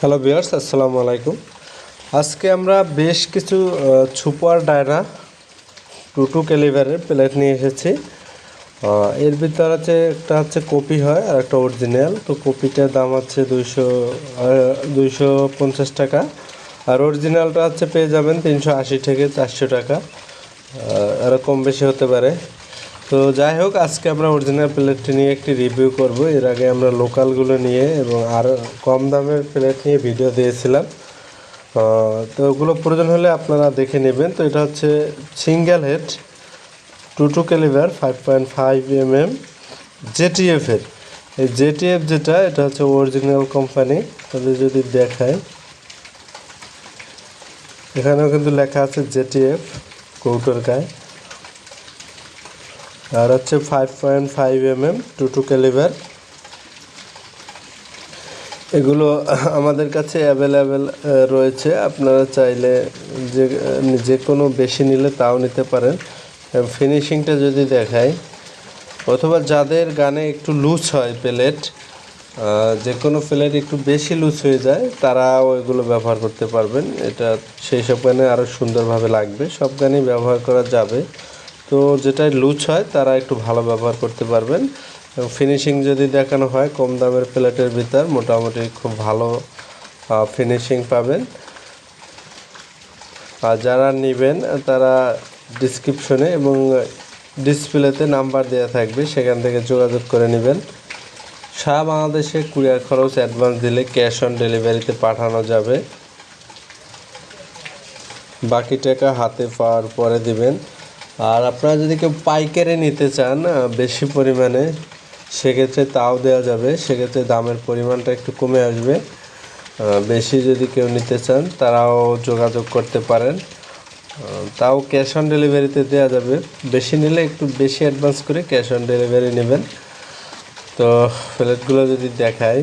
Hello বিয়ার্স আসসালামু আলাইকুম আজকে আমরা বেশ কিছু আহ, সুপার ডায়না টু টু ক্যালিভারের প্লেট নিয়ে এসেছি। এর ভিতর আছে একটা হচ্ছে কপি হয় আর একটা অরিজিনাল তো কপিটার দাম হচ্ছে দুইশো দুইশো পঞ্চাশ টাকা। আর অরিজিনালটা হচ্ছে পেয়ে যাবেন তিনশো আশি থেকে চারশো টাকা। আরও কম বেশি হতে পারে। তো যাই হোক, আজকে আমরা অরিজিনাল প্লেটটি নিয়ে একটি রিভিউ করব। এর আগে আমরা লোকালগুলো নিয়ে এবং আরও কম দামের প্লেট নিয়ে ভিডিও দিয়েছিলাম। তো ওগুলো প্রয়োজন হলে আপনারা দেখে নেবেন। তো এটা হচ্ছে single head two two calibre five point five M M জেটিএফের এই জেটিএফ যেটা, এটা হচ্ছে অরিজিনাল কোম্পানি তাদের যদি দেখায় এখানেও কিন্তু লেখা আছে জেটিএফ কৌটোর গায়ে আর হচ্ছে five point five M M two two calibre এগুলো আমাদের কাছে অ্যাভেলেবেল রয়েছে। আপনারা চাইলে যে যে কোনো বেশি নিলে তাও নিতে পারেন। ফিনিশিংটা যদি দেখাই, অথবা যাদের গানে একটু লুজ হয় প্লেট যে কোনো প্লেট একটু বেশি লুজ হয়ে যায়, তারাও এগুলো ব্যবহার করতে পারবেন। এটা সেই সব গানে আরও সুন্দরভাবে লাগবে। সব গানেই ব্যবহার করা যাবে। তো যেটাই লুজ হয়, তারা একটু ভালো ব্যবহার করতে পারবেন। এবং ফিনিশিং যদি দেখানো হয়, কম দামের প্লেটের ভিতর মোটামুটি খুব ভালো ফিনিশিং পাবেন। আর যারা নেবেন, তারা ডিসক্রিপশনে এবং ডিসপ্লেতে নাম্বার দেওয়া থাকবে, সেখান থেকে যোগাযোগ করে নেবেন। সারা বাংলাদেশে কুরিয়ার খরচ অ্যাডভান্স দিলে ক্যাশ অন ডেলিভারিতে পাঠানো যাবে। বাকি টাকা হাতে পাওয়ার পরে দিবেন। আর আপনারা যদি কেউ পাইকারি নিতে চান বেশি পরিমাণে, সেক্ষেত্রে তাও দেওয়া যাবে। সেক্ষেত্রে দামের পরিমাণটা একটু কমে আসবে। বেশি যদি কেউ নিতে চান, তারাও যোগাযোগ করতে পারেন। তাও ক্যাশ অন ডেলিভারিতে দেওয়া যাবে। বেশি নিলে একটু বেশি অ্যাডভান্স করে ক্যাশ অন ডেলিভারি নেবেন। তো প্লেটগুলো যদি দেখাই,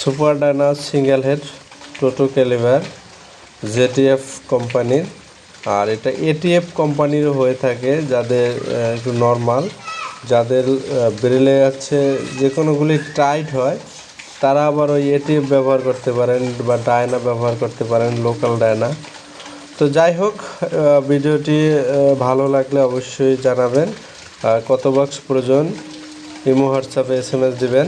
সুপার ডানা সিঙ্গেল হেড টোটো ক্যালিভার জেটিএফ কোম্পানির। আর এটা এটিএফ কোম্পানিরও হয়ে থাকে, যাদের একটু নর্মাল যাদের ব্রেলে আছে, যে কোনোগুলি টাইট হয়, তারা আবার ওই এটিএফ ব্যবহার করতে পারেন বা ডায়না ব্যবহার করতে পারেন লোকাল ডায়না তো যাই হোক ভিডিওটি ভালো লাগলে অবশ্যই জানাবেন। কত বক্স প্রয়োজন, ইমো, হোয়াটসঅ্যাপে এস এম এস দেবেন।